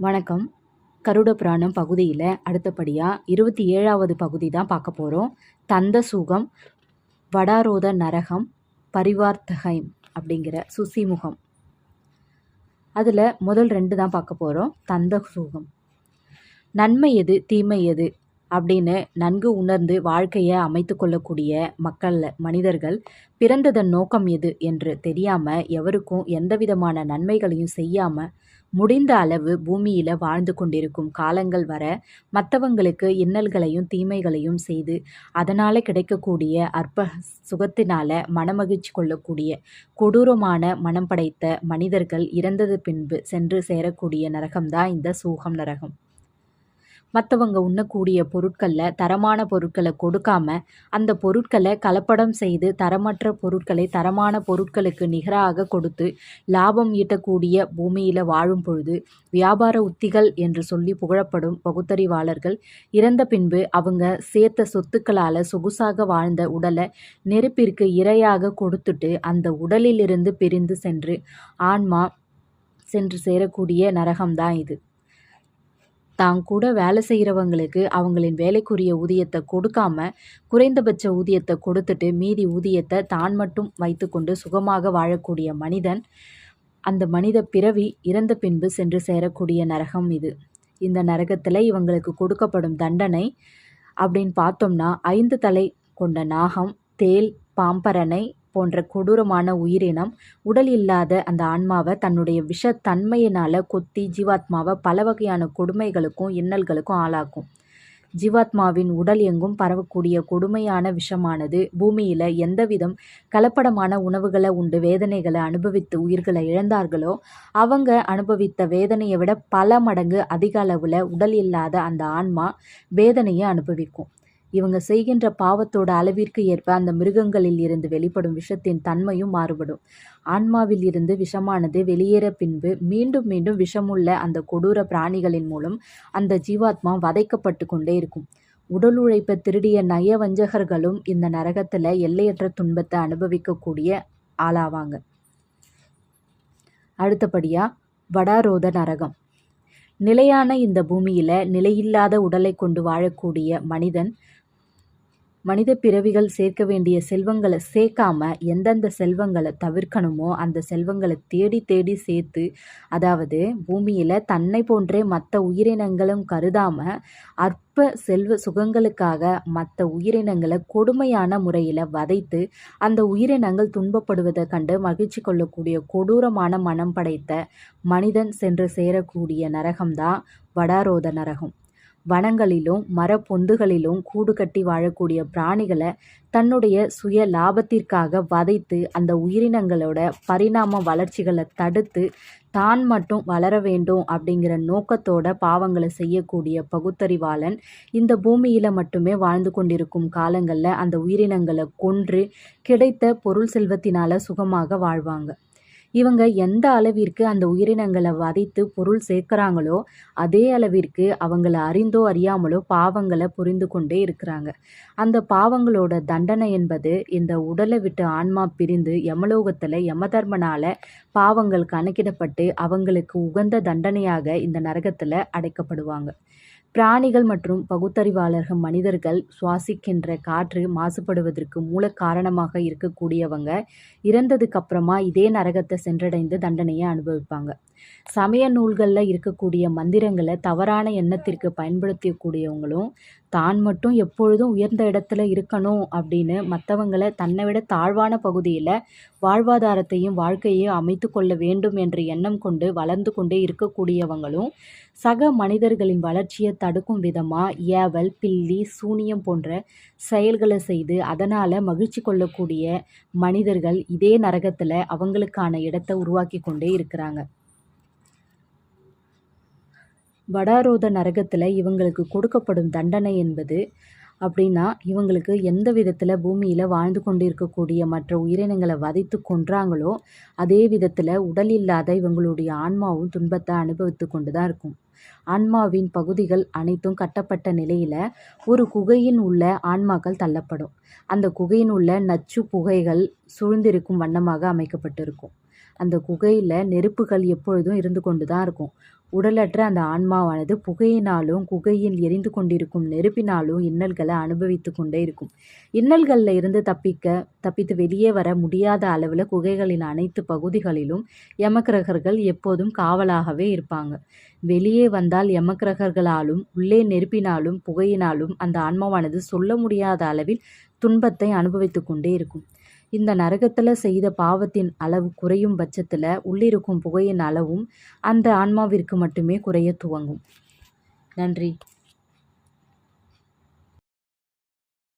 வணக்கம். கருட புராணம் பகுதியில் அடுத்தபடியாக இருபத்தி ஏழாவது பகுதி தான் பார்க்க போகிறோம் தந்த சுகம் வடாரோத நரகம் பரிவார்த்தகைம் அப்படிங்கிற சுசிமுகம் அதில் முதல் ரெண்டு தான் பார்க்க போகிறோம் தந்த சுகம். நன்மை எது தீமை எது அப்படின்னு நன்கு உணர்ந்து வாழ்க்கையை அமைத்து கொள்ளக்கூடிய மக்கள் மனிதர்கள் பிறந்ததன் நோக்கம் எது என்று தெரியாமல் எவருக்கும் எந்தவிதமான நன்மைகளையும் செய்யாமல் முடிந்த அளவு பூமியில் வாழ்ந்து கொண்டிருக்கும் காலங்கள் வர மற்றவங்களுக்கு இன்னல்களையும் தீமைகளையும் செய்து அதனால் கிடைக்கக்கூடிய அற்ப சுகத்தினால் மனமகிழ்ச்சி கொள்ளக்கூடிய கொடூரமான மனம் படைத்த மனிதர்கள் இறந்தது பின்பு சென்று சேரக்கூடிய நரகம்தான் இந்த சூகம் நரகம். மற்றவங்க உண்ணக்கூடிய பொருட்களில் தரமான பொருட்களை கொடுக்காம அந்த பொருட்களை கலப்படம் செய்து தரமற்ற பொருட்களை தரமான பொருட்களுக்கு நிகராக கொடுத்து லாபம் ஈட்டக்கூடிய பூமியில் வாழும் பொழுது வியாபார உத்திகள் என்று சொல்லி புகழப்படும் பகுத்தறிவாளர்கள் இறந்த பின்பு அவங்க சேர்த்த சொத்துக்களால் சொகுசாக வாழ்ந்த உடலை நெருப்பிற்கு இரையாக கொடுத்துட்டு அந்த உடலிலிருந்து பிரிந்து சென்று ஆன்மா சென்று சேரக்கூடிய நரகம்தான் இது. தான் கூட வேலை செய்கிறவங்களுக்கு அவங்களின் வேலைக்குரிய ஊதியத்தை கொடுக்காம குறைந்தபட்ச ஊதியத்தை கொடுத்துட்டு மீதி ஊதியத்தை தான் மட்டும் வைத்துக்கொண்டு சுகமாக வாழக்கூடிய மனிதன் அந்த மனித பிறவி இறந்த பின்பு சென்று சேரக்கூடிய நரகம் இது. இந்த நரகத்தில் இவங்களுக்கு கொடுக்கப்படும் தண்டனை அப்படின்னு பார்த்தோம்னா ஐந்து தலை கொண்ட நாகம் தேல் பாம்பரணை போன்ற கொடூரமான உயிரினம் உடல் இல்லாத அந்த ஆன்மாவை தன்னுடைய விஷத்தன்மையினால் கொத்தி ஜீவாத்மாவை பல வகையான கொடுமைகளுக்கும் இன்னல்களுக்கும் ஆளாக்கும். ஜீவாத்மாவின் உடல் எங்கும் பரவக்கூடிய கொடுமையான விஷமானது பூமியில் எந்தவிதம் கலப்படமான உணவுகளை உண்டு வேதனைகளை அனுபவித்து உயிர்களை இழந்தார்களோ அவங்க அனுபவித்த வேதனையை விட பல மடங்கு அதிக அளவில் உடல் இல்லாத அந்த ஆன்மா வேதனையை அனுபவிக்கும். இவங்க செய்கின்ற பாவத்தோட அளவிற்கு ஏற்ப அந்த மிருகங்களில் இருந்து வெளிப்படும் விஷத்தின் தன்மையும் மாறுபடும். ஆன்மாவில் இருந்து விஷமானது வெளியேற பின்பு மீண்டும் மீண்டும் விஷமுள்ள அந்த கொடூர பிராணிகளின் மூலம் அந்த ஜீவாத்மா வதைக்கப்பட்டு கொண்டே இருக்கும். உடல் உழைப்பை திருடிய நய வஞ்சகர்களும் இந்த நரகத்தில் எல்லையற்ற துன்பத்தை அனுபவிக்கக்கூடிய ஆளாவாங்க. அடுத்தபடியாக வடாரோத நரகம். நிலையான இந்த பூமியில் நிலையில்லாத உடலை கொண்டு வாழக்கூடிய மனிதன் மனித பிறவிகள் சேர்க்க வேண்டிய செல்வங்களை சேர்க்காம எந்தெந்த செல்வங்களை தவிர்க்கணுமோ அந்த செல்வங்களை தேடி தேடி சேர்த்து அதாவது பூமியில் தன்னை போன்றே மற்ற உயிரினங்களும் கருதாம அற்ப செல்வ சுகங்களுக்காக மற்ற உயிரினங்களை கொடுமையான முறையில் வதைத்து அந்த உயிரினங்கள் துன்பப்படுவதை கண்டு மகிழ்ச்சி கொள்ளக்கூடிய கொடூரமான மனம் படைத்த மனிதன் சென்று சேரக்கூடிய நரகம்தான் வடாரோத நரகம். வனங்களிலும் மரப்பொந்துகளிலும் கூடு கட்டி வாழக்கூடிய பிராணிகளை தன்னுடைய சுய லாபத்திற்காக வதைத்து அந்த உயிரினங்களோட பரிணாம வளர்ச்சிகளை தடுத்து தான் மட்டும் வளர வேண்டும் அப்படிங்கிற நோக்கத்தோட பாவங்களை செய்யக்கூடிய பகுத்தறிவாளன் இந்த பூமியில் மட்டுமே வாழ்ந்து கொண்டிருக்கும் காலங்களில் அந்த உயிரினங்களை கொன்று கிடைத்த பொருள் செல்வத்தினால சுகமாக வாழ்வாங்க. இவங்க எந்த அளவிற்கு அந்த உயிரினங்களை வதைத்து பொருள் சேர்க்குறாங்களோ அதே அளவிற்கு அவங்கள அறிந்தோ அறியாமலோ பாவங்களை புரிந்து கொண்டே இருக்கிறாங்க. அந்த பாவங்களோட தண்டனை என்பது இந்த உடலை விட்டு ஆன்மா பிரிந்து யமலோகத்தில் யமதர்மனால் பாவங்கள் கணக்கிடப்பட்டு அவங்களுக்கு உகந்த தண்டனையாக இந்த நரகத்தில் அடைக்கப்படுவாங்க. பிராணிகள் மற்றும் பகுத்தறிவாளர்கள் மனிதர்கள் சுவாசிக்கின்ற காற்று மாசுபடுவதற்கு மூல காரணமாக இருக்கக்கூடியவங்க. இறந்ததுக்கு அப்புறமா இதே நரகத்தை சென்றடைந்து தண்டனையை அனுபவிப்பாங்க. சமய நூல்களில் இருக்கக்கூடிய மந்திரங்களை தவறான எண்ணத்திற்கு பயன்படுத்தக்கூடியவங்களும் தான் மட்டும் எப்பொழுதும் உயர்ந்த இடத்துல இருக்கணும் அப்படின்னு மற்றவங்களை தன்னை விட தாழ்வான பகுதியில் வாழ்வாதாரத்தையும் வாழ்க்கையையும் அமைத்து கொள்ள வேண்டும் என்ற எண்ணம் கொண்டு வளர்ந்து கொண்டே இருக்கக்கூடியவங்களும் சக மனிதர்களின் வளர்ச்சியை தடுக்கும் விதமாக ஏவல் பில்லி சூனியம் போன்ற செயல்களை செய்து அதனால் மகிழ்ச்சி கொள்ளக்கூடிய மனிதர்கள் இதே நரகத்தில் அவங்களுக்கான இடத்தை உருவாக்கி கொண்டே இருக்கிறாங்க. வடாரோத நரகத்தில் இவங்களுக்கு கொடுக்கப்படும் தண்டனை என்பது அப்படின்னா இவங்களுக்கு எந்த விதத்தில் பூமியில் வாழ்ந்து கொண்டு இருக்கக்கூடிய மற்ற உயிரினங்களை வதைத்து கொன்றாங்களோ அதே விதத்தில் உடல் இல்லாத இவங்களுடைய ஆன்மாவும் துன்பத்தை அனுபவித்து கொண்டு தான் இருக்கும். ஆன்மாவின் பகுதிகள் அனைத்தும் கட்டப்பட்ட நிலையில் ஒரு குகையின் உள்ள ஆன்மாக்கள் தள்ளப்படும். அந்த குகையின் உள்ள நச்சு புகைகள் சூழ்ந்திருக்கும் வண்ணமாக அமைக்கப்பட்டிருக்கும். அந்த குகையில் நெருப்புகள் எப்பொழுதும் இருந்து கொண்டு தான் இருக்கும். உடலற்ற அந்த ஆன்மாவானது புகையினாலும் குகையில் எரிந்து கொண்டிருக்கும் நெருப்பினாலும் இன்னல்களை அனுபவித்து கொண்டே இருக்கும். இன்னல்களில் இருந்து தப்பிக்க தப்பித்து வெளியே வர முடியாத அளவில் குகைகளின் அனைத்து பகுதிகளிலும் யமக்கிரகர்கள் எப்போதும் காவலாகவே இருப்பாங்க. வெளியே வந்தால் யமக்கிரகர்களாலும் உள்ளே நெருப்பினாலும் புகையினாலும் அந்த ஆன்மாவானது சொல்ல முடியாத அளவில் துன்பத்தை அனுபவித்து கொண்டே இருக்கும். இந்த நரகத்தில் செய்த பாவத்தின் அளவு குறையும் பட்சத்தில் உள்ளிருக்கும் புகையின் அளவும் அந்த ஆன்மாவிற்கு மட்டுமே குறைய துவங்கும். நன்றி.